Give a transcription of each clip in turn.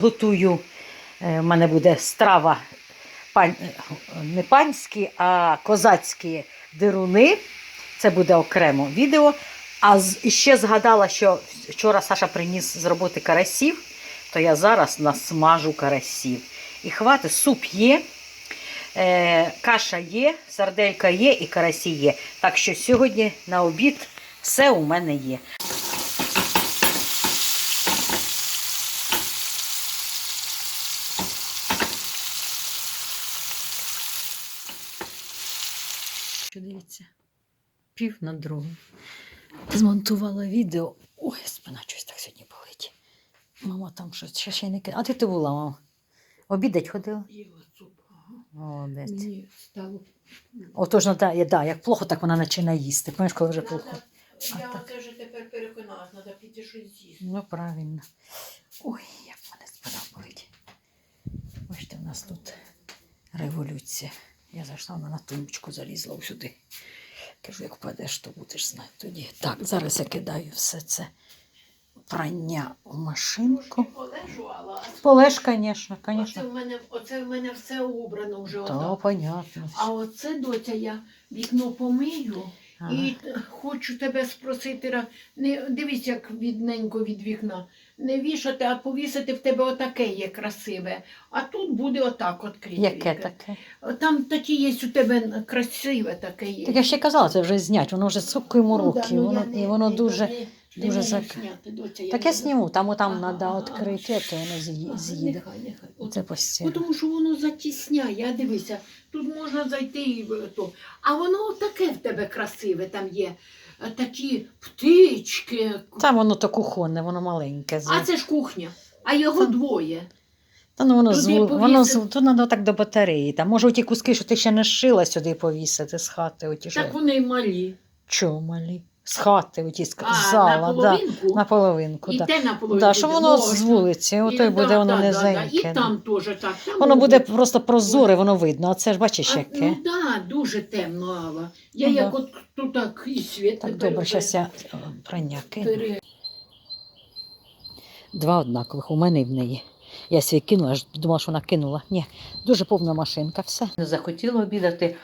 Готую, е, в мене буде страва пань, е, не панські, а козацькі дируни. Це буде окремо відео. А ще згадала, що вчора Саша приніс з роботи карасів, то я зараз насмажу карасів. І хватить, суп є, е, каша є, сарделька є і карасі є. Так що сьогодні на обід все у мене є. Що дивіться? Пів на другу. Змонтувала відео. Ой, спина щось так сьогодні болить. Мама там щось ще, ще не ки- А ти ти була, мама? Обідать ходила? Молодець. Мені стало. Отож, ну, да, да, як плохо, так вона починає їсти. Пам'ятаєш, коли вже плохо. Я оце вже тепер переконалась, треба піти щось з'їсти. Ну, правильно. Ой, як мене спина болить. Бачите, у нас тут революція. Я зайшла вона на тумбочку, залізла сюди. Кажу, як впадеш, то будеш знати тоді. Так, зараз я кидаю все це прання в машинку. Полежувала. Полеж, звісно, Оце звісно. в мене, оце в мене все убрано вже. Отак. понятно. А оце дотя, я вікно помию Ага. і хочу тебе спросити, не дивись, як відненько від вікна. Не вішати, а повісити в тебе отаке є красиве. А тут буде отак відкрите. Яке таке? Там такі є у тебе красиве таке є. Так я ще казала, це вже знять, воно вже скільки йому Ну, да, ну, воно, не- воно не- дуже. не- не дуже зак- доця, Так я сніму, там там треба відкрити, то воно з'їде. Це постійно. Тому що воно затісняє, а дивися, тут можна зайти і то. А воно таке в тебе красиве там є. е, Такі птички. Там воно то кухонне, воно маленьке. А це ж кухня, а його Та- двоє. Та ну воно туди зву, воно зву, то треба так до батареї. Там може ті куски, що ти ще не шила сюди повісити з хати. Оті, що... Так вони й малі. Чого малі? З хати, оті з, А, зала, на да, на половинку. і Да. те на половинку. Да, що воно з вулиці, І- ото й буде да, воно да, да, да. низеньке. І там теж так. Там Воно буде можна. просто прозоре, воно видно. А це ж бачиш яке. ну так, да, дуже темно, Алла. Я Ну, як да. от тут так і світ. Так тепер добре, зараз я прання кину. Два однакових у мене і в неї. Я свій кинула, аж думала, що вона кинула. Ні, дуже повна машинка, все. Не захотіла обідати,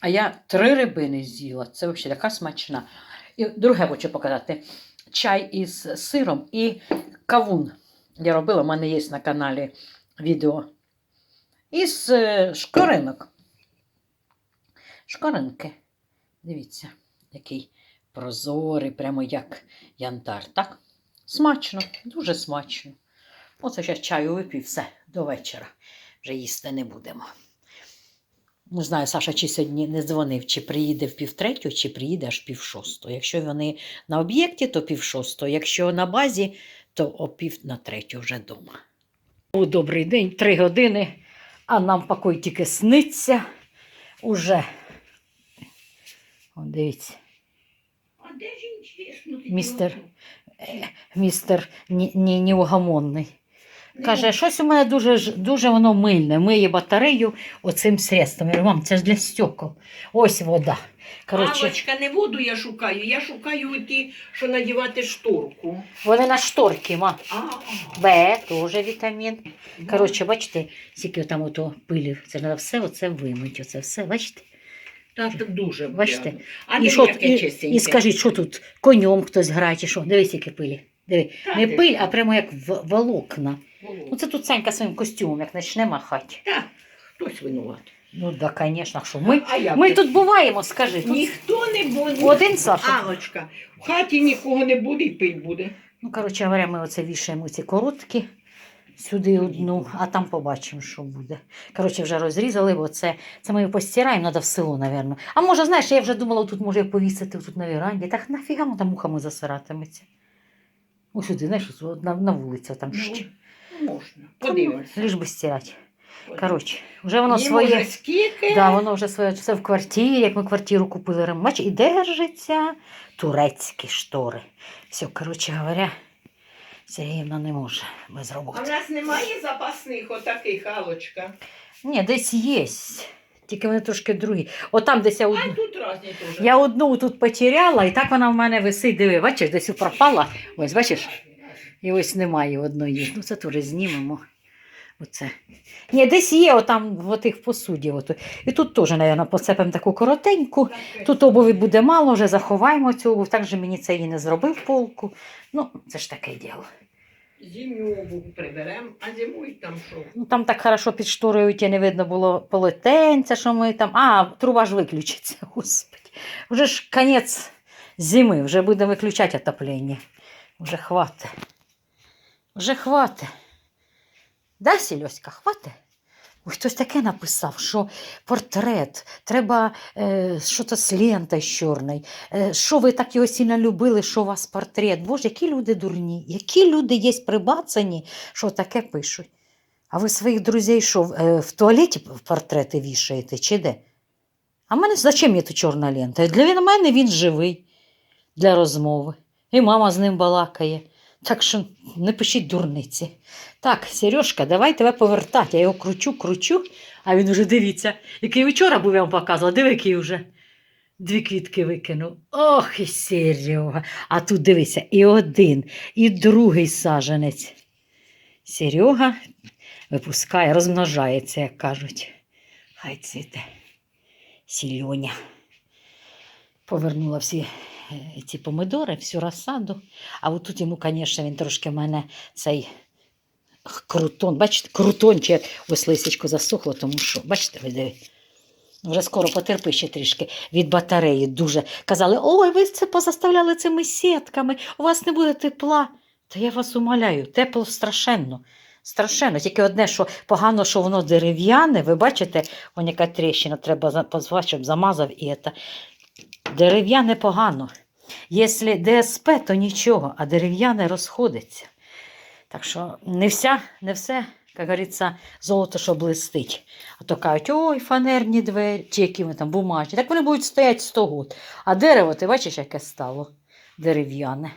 а я три рибини з'їла. Це взагалі така смачна. І друге хочу показати: чай із сиром і кавун. Я робила, в мене є на каналі відео. Із е, шкоринок. Шкоринки. Дивіться, який прозорий, прямо як янтар. Так? Смачно, дуже смачно. Оце зараз чаю випів, все, до вечора. Вже їсти не будемо. Не знаю, Саша чи сьогодні не дзвонив, чи приїде в півтретю, чи приїде аж пів шостого. Якщо вони на об'єкті, то пів шостого. Якщо на базі, то о пів на третю вже вдома. О, добрий день, три години, а нам покой тільки сниться. Уже. О, дивіться. А де ж ти Містер. Е, Містер неугомонний. Каже, щось у мене дуже, дуже воно мильне. Миє батарею оцим средством. Я говорю, мам, це ж для стекол. Ось вода. Алочка, не воду я шукаю, я шукаю ті, що надівати шторку. вони на шторки, мам. Б, теж вітамін. Коротше, бачите, скільки там ото пилі. Це треба все оце вимити. Оце все, бачите? так дуже. Бачите? А і, що, яке і, і скажіть, що тут конем хтось грає, чи що? Дивись, які пилі. Диви. Не пиль, а прямо як волокна. Володя. Ну це тут Санька своїм костюмом, як почне махати. Та, хтось винуват. Ну да, звісно, що ми, а я ми би- тут буваємо, скажи. Тут Ніхто не буде. один Саша. Алочка, в хаті нікого не буде і пить буде. Ну, коротше говоря, ми оце вішаємо ці короткі сюди одну, а там побачимо, що буде. Коротше, вже розрізали, бо це, це ми постираємо, треба в село, напевно. А може, знаєш, я вже думала, тут може повісити тут на віранді. Так нафіга воно там мухами засиратиметься. Ось сюди, знаєш, на, на вулицю там Ну, ще. Можна. Подивимося. Лиш би стирати. Коротше, вже воно Їм своє. уже скільки? Да, воно вже своє це в квартирі, як ми квартиру купили ремач, і держиться турецькі штори. Все, коротше говоря, Сергіївна не може без роботи. А в нас немає запасних отаких, Алочка. Ні, десь є. Тільки вони трошки другі. Отам десь я А тут різні теж. Я одну тут потеряла, і так вона в мене висить. Диви, бачиш, десь пропала. Ось, бачиш? І ось немає одної. Ну, це теж знімемо. Оце. Ні, десь є отам в отих посуді. Ото. І тут теж, мабуть, посипемо таку коротеньку. Тут обуві буде мало, вже заховаємо цю обув. Так же мені це і не зробив полку. Ну, це ж таке діло. Зимню обув приберемо, а зимою там що? Ну, там так хорошо під шторою ті не видно було полотенця, що ми там. А, труба ж виключиться, господи. Вже ж кінець зими, вже будемо виключати отоплення. Вже хватить. Вже хватить. Да, Сільоська, хватить? Ой, хтось таке написав, що портрет, треба е, що-то з лентою чорною. Е, що ви так його сильно любили, що у вас портрет? Боже, які люди дурні, які люди є прибацані, що таке пишуть. А ви своїх друзей що, в- е, в туалеті портрети вішаєте чи де? А мене зачем мені тут чорна лента? Для мене він живий для розмови. І мама з ним балакає. Так що не пишіть дурниці. Так, Сережка, давай тебе повертати. Я його кручу, кручу, а він уже дивіться, який вчора був я вам показувала, диви, який вже дві квітки викинув. Ох, і Серега. А тут дивися, і один, і другий саженець. Серега випускає, розмножається, як кажуть. Хай цвіте. Сільоня. Повернула всі ці помидори, всю розсаду. А от тут йому, звісно, він трошки в мене цей крутон, бачите, крутончик, ось лисичко засохло, тому що, бачите, ви. Вже скоро потерпи ще трішки від батареї. Дуже казали, ой, ви це позаставляли цими сітками, у вас не буде тепла. Та я вас умоляю, тепло страшенно. Страшенно. Тільки одне, що погано, що воно дерев'яне, ви бачите, вон яка тріщина, треба позвати, щоб замазав і це. Дерев'яне погано. Якщо ДСП, то нічого, а дерев'яне розходиться. Так що не вся, не все, як говориться, золото, що блистить. А то кажуть, ой, фанерні двері, чи які вони там бумажні. Так вони будуть стояти 100 років. А дерево, ти бачиш, яке стало дерев'яне.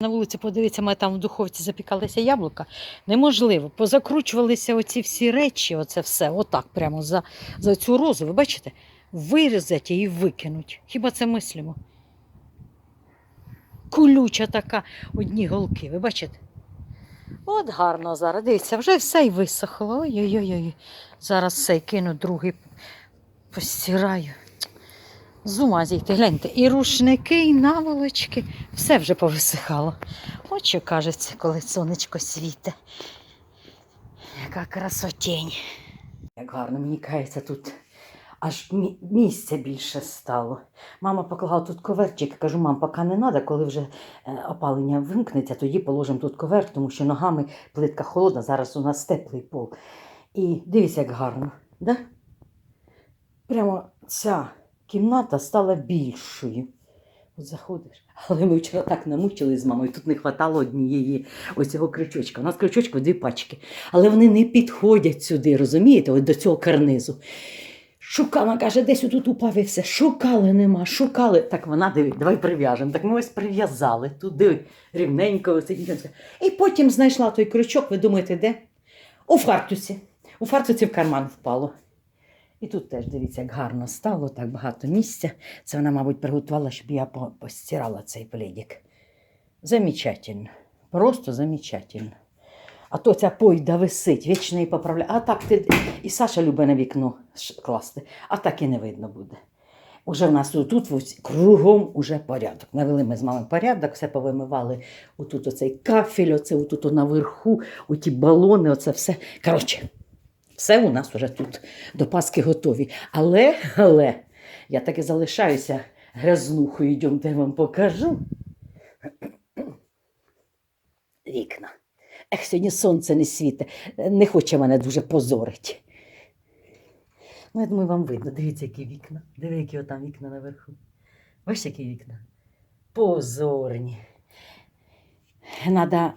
На вулиці, подивіться, ми там в духовці запікалися яблука. Неможливо. Позакручувалися оці всі речі, оце все, отак, прямо за, за цю розу. Ви бачите? Вирізати і викинуть. Хіба це мислимо? Колюча така, одні голки, ви бачите? От гарно зараз. Дивіться, вже все й висохло. Ой-ой-ой. Зараз все кину другий постираю. З ума зійти, гляньте, і рушники, і наволочки, все вже повисихало. От що кажеться, коли сонечко світе. Яка красотень. Як гарно, мені кається тут. Аж мі- місця більше стало. Мама поклала тут коверчик. Я кажу, мам, поки не треба, коли вже е, опалення вимкнеться, тоді положимо тут ковер, тому що ногами плитка холодна, зараз у нас теплий пол. І дивіться, як гарно. Да? Прямо ця кімната стала більшою. От заходиш. Але ми вчора так намучили з мамою, тут не вистачало однієї ось цього крючочка. У нас крючочку дві пачки. Але вони не підходять сюди, розумієте, от до цього карнизу. Шукала, каже, десь тут упав і все. Шукали нема, шукали. Так вона диви, давай прив'яжемо. Так ми ось прив'язали тут, диви, рівненько. І потім знайшла той крючок, ви думаєте, де? У фартусі. У фартусі в карман впало. І тут теж дивіться, як гарно стало, так багато місця. Це вона, мабуть, приготувала, щоб я постирала цей пледик. Замечательно. Просто замечательно. А то ця пойда висить, вічно її поправляє. А так ти і Саша любить на вікно класти, а так і не видно буде. Уже в нас тут ось кругом уже порядок. Навели ми з мамою порядок, все повимивали. Отут оцей кафель, оце отут наверху, оті балони, оце все. Коротше, все у нас уже тут до Паски готові. Але, але, я так і залишаюся грязнухою, йдемте я вам покажу. Вікна. Ех, сьогодні сонце не світить, не хоче мене дуже позорить. Ну, я думаю, вам видно. Дивіться, які вікна. Диви, які отам вікна наверху. Бачите, які вікна? Позорні. Треба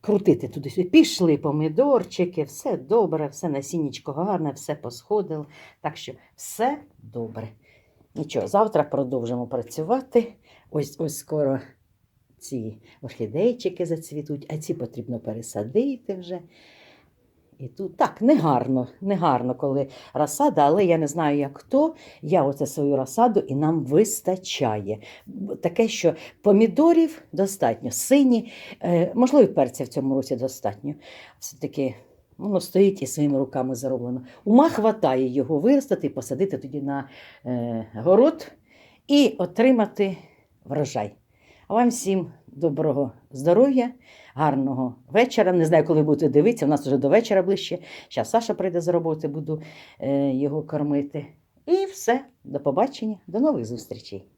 крутити туди. сюди Пішли помідорчики, все добре, все насіннячко гарне, все посходило. Так що все добре. Нічого, завтра продовжимо працювати. Ось ось скоро ці орхідейчики зацвітуть, а ці потрібно пересадити вже. І тут так, не гарно, не гарно, коли розсада, але я не знаю, як хто. Я оце свою розсаду і нам вистачає. Таке, що помідорів достатньо, сині, е, можливо, перця в цьому році достатньо. Все-таки воно стоїть і своїми руками зароблено. Ума хватає його виростити і посадити тоді на е, город і отримати врожай. Вам всім доброго здоров'я, гарного вечора. Не знаю, коли будете дивитися, у нас вже до вечора ближче. Зараз Саша прийде з роботи, буду е, його кормити. І все, до побачення, до нових зустрічей.